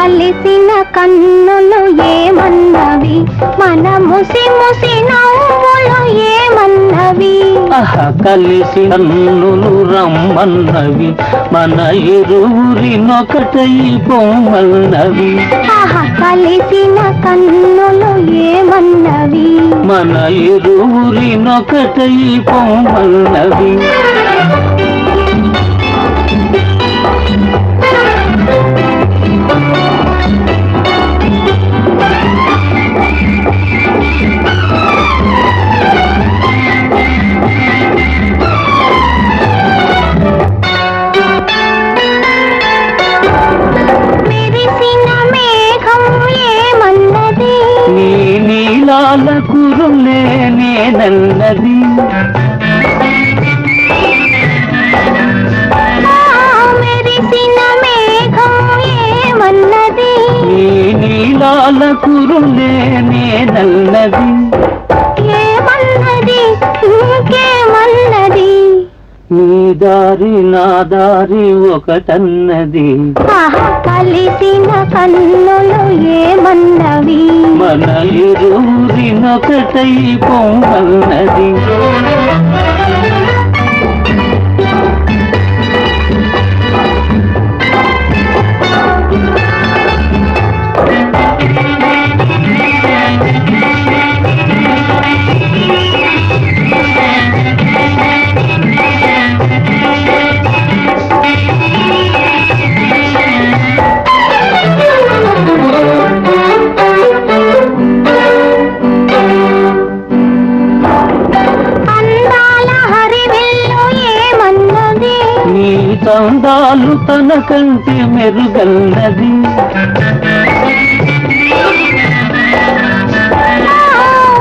కలిసిన కన్నులు ఏమన్నవి? మన ముసి ముసి నవ్వులు ఏమన్నవి? కలిసి కన్నులు రమ్మన్నవి. మన ఇరువురినొకటై పొమ్మన్నవి ఆహా కలిసిన కన్నులు ఏమన్నవి? మన ఇరువురినొకటై పొమ్మన్నవి నీలాల కురులే నేనన్నది ఆ మెరిసిన మేఘం ఏమన్నది? ఇంకేమన్నది? నీ దారి నా దారి ఒకటన్నది. కలిసిన కన్నులు ఏమన్నవి? మన ఇరువురినొకటై పొమ్మన్నది నీ తందాలు తన కంటి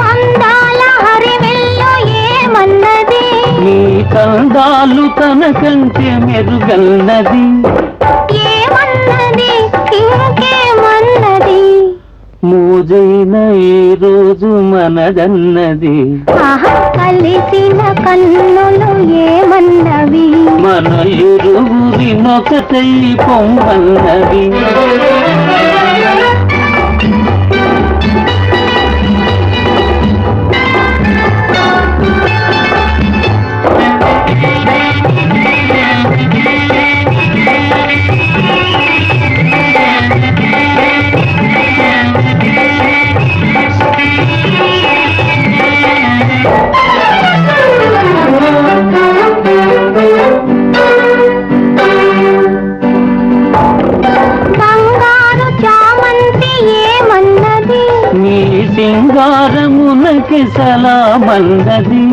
అందాల నీ తందాలు తన కంటి ఇంకేమన్నది? మోజైన ఈ రోజు మనదన్నది. ఆహా కలిసిన కన్నులు ఏమన్నవి? మన ఇరువురినొకటై పొమ్మన్నది బంగారు సింగారమునకి సలామన్నది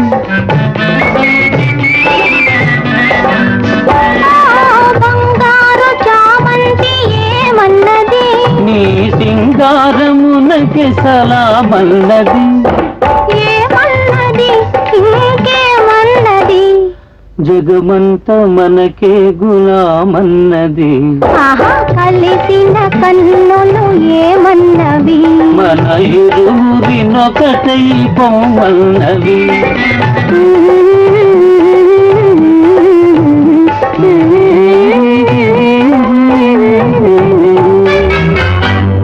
నీ సింగారమునకి సలామన్నది జగమంత మనకే గులామన్నది. కలిసిన కన్నులు ఏమన్నవి? మన ఇరువురినొకటై పొమ్మన్నది ఉమ్,